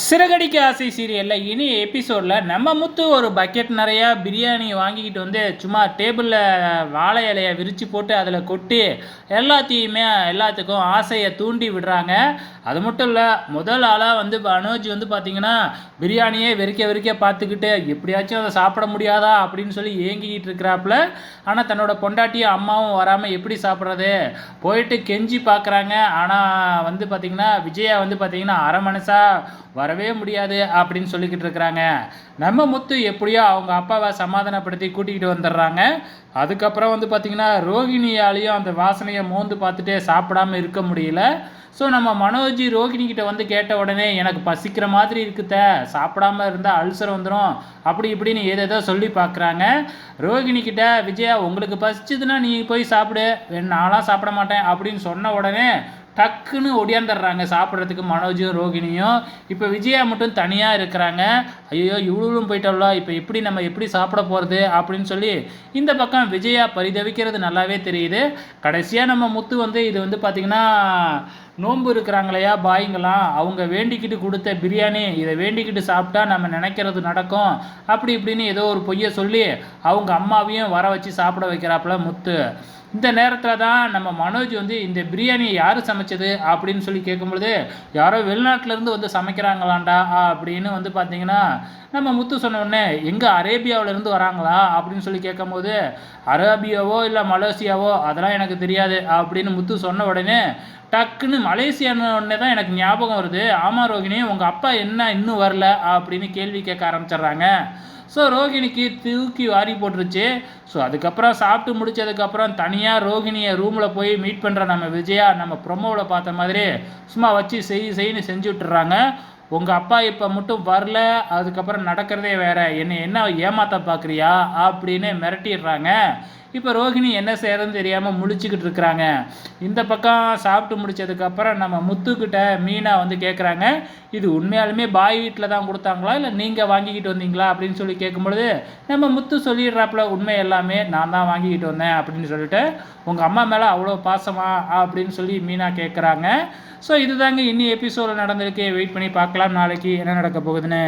சிறகடிக்க ஆசை சீரியலில் இனி எபிசோடில் நம்ம முத்து ஒரு பக்கெட் நிறையா பிரியாணி வாங்கிக்கிட்டு வந்து சும்மா டேபிளில் வாழை இலையை விரித்து போட்டு அதில் கொட்டி எல்லாத்தையுமே எல்லாத்துக்கும் ஆசையை தூண்டி விடுறாங்க. அது மட்டும் இல்லை முதல் ஆளாக வந்து அனுஜ் வந்து பார்த்திங்கன்னா பிரியாணியே வெறிக்க வெறிக்க பார்த்துக்கிட்டு எப்படியாச்சும் அதை சாப்பிட முடியாதா அப்படின்னு சொல்லி ஏங்கிக்கிட்டு இருக்கிறாப்புல. ஆனால் தன்னோட பொண்டாட்டியும் அம்மாவும் வராமல் எப்படி சாப்பிட்றது? போயிட்டு கெஞ்சி பார்க்குறாங்க ஆனால் வந்து பார்த்திங்கன்னா விஜயா வந்து பார்த்திங்கன்னா அரை மனசாக வரவே முடியாது அப்படின்னு சொல்லிக்கிட்டு இருக்கிறாங்க. நம்ம முத்து எப்படியோ அவங்க அப்பாவை சமாதானப்படுத்தி கூட்டிகிட்டு வந்துடுறாங்க. அதுக்கப்புறம் வந்து பார்த்திங்கன்னா ரோகிணியாலையும் அந்த வாசனையை மோந்து பார்த்துட்டே சாப்பிடாம இருக்க முடியல. ஸோ நம்ம மனோஜி ரோகிணிக்கிட்ட வந்து கேட்ட உடனே எனக்கு பசிக்கிற மாதிரி இருக்குத்த சாப்பிடாம இருந்தால் அல்சர் வந்துடும் அப்படி இப்படின்னு ஏதேதோ சொல்லி பார்க்குறாங்க. ரோகிணிக்கிட்ட விஜயா உங்களுக்கு பசிச்சதுன்னா நீ போய் சாப்பிடு. நான்லாம் சாப்பிட மாட்டேன் அப்படின்னு சொன்ன உடனே டக்குன்னு ஒடியாந்துடுறாங்க. சாப்பிட்றதுக்கு மனோஜும் ரோகிணியும். இப்போ விஜயா மட்டும் தனியாக இருக்கிறாங்க. ஐயோ இவ்வளவும் போயிட்டோம்ல இப்போ எப்படி நம்ம எப்படி சாப்பிட போகிறது அப்படின்னு சொல்லி இந்த பக்கம் விஜயா பரிதவிக்கிறது நல்லாவே தெரியுது. கடைசியாக நம்ம முத்து வந்து இது வந்து பார்த்திங்கன்னா நோன்பு இருக்கிறாங்களையா பாய்ங்களாம். அவங்க வேண்டிக்கிட்டு கொடுத்த பிரியாணி இதை வேண்டிக்கிட்டு சாப்பிட்டா நம்ம நினைக்கிறது நடக்கும். அப்படி இப்படின்னு ஏதோ ஒரு பொய்யை சொல்லி அவங்க அம்மாவையும் வர வச்சு சாப்பிட வைக்கிறாப்புல முத்து. இந்த நேரத்தில் தான் நம்ம மனோஜ் வந்து இந்த பிரியாணியை யார் சமைச்சது அப்படின்னு சொல்லி கேட்கும்பொழுது யாரோ வெளிநாட்டிலேருந்து வந்து சமைக்கிறாங்களாண்டா அப்படின்னு வந்து பார்த்தீங்கன்னா நம்ம முத்து சொன்ன உடனே எங்கே அரேபியாவிலேருந்து வராங்களா அப்படின்னு சொல்லி கேட்கும்போது அரேபியாவோ இல்லை மலேசியாவோ அதெல்லாம் எனக்கு தெரியாது அப்படின்னு முத்து சொன்ன உடனே டக்குன்னு மலேசியான்னு உடனே தான் எனக்கு ஞாபகம் வருது. ஆமாம் ரோகிணி உங்கள் அப்பா என்ன இன்னும் வரல? அப்படின்னு கேள்வி கேட்க ஆரம்பிச்சிடுறாங்க. ஸோ ரோகிணிக்கு தூக்கி வாரி போட்டுருச்சு. ஸோ அதுக்கப்புறம் சாப்பிட்டு முடிச்சதுக்கப்புறம் தனியாக ரோகிணியை ரூமில் போய் மீட் பண்ணுற நம்ம விஜயா நம்ம ப்ரொமோவில் பார்த்த மாதிரி சும்மா வச்சு செய் செய்ன்னு செஞ்சு விட்டுறாங்க உங்கள் அப்பா இப்போ மட்டும் வரல அதுக்கப்புறம் நடக்கிறதே வேற. என்னை என்ன ஏமாத்த பார்க்குறியா அப்படின்னு மிரட்டிடுறாங்க. இப்போ ரோஹிணி என்ன செய்யறதுன்னு தெரியாமல் முழிச்சுக்கிட்டு இருக்கிறாங்க. இந்த பக்கம் சாப்பிட்டு முடிச்சதுக்கப்புறம் நம்ம முத்துக்கிட்ட மீனா வந்து கேட்குறாங்க இது உண்மையாலுமே பாய் வீட்டில் தான் கொடுத்தாங்களா இல்லை நீங்கள் வாங்கிக்கிட்டு வந்தீங்களா அப்படின்னு சொல்லி கேட்கும்பொழுது நம்ம முத்து சொல்லிடுறாப்புல உண்மை எல்லாமே நான் தான் வாங்கிக்கிட்டு வந்தேன் அப்படின்னு சொல்லிட்டு உங்கள் அம்மா மேலே அவ்வளோ பாசமா அப்படின்னு சொல்லி மீனா கேட்குறாங்க ஸோ இதுதாங்க இன்னி எபிசோடில் நடந்திருக்கு. வெயிட் பண்ணி பார்க்கலாம். நாளைக்கு என்ன நடக்க போகுதுன்னு.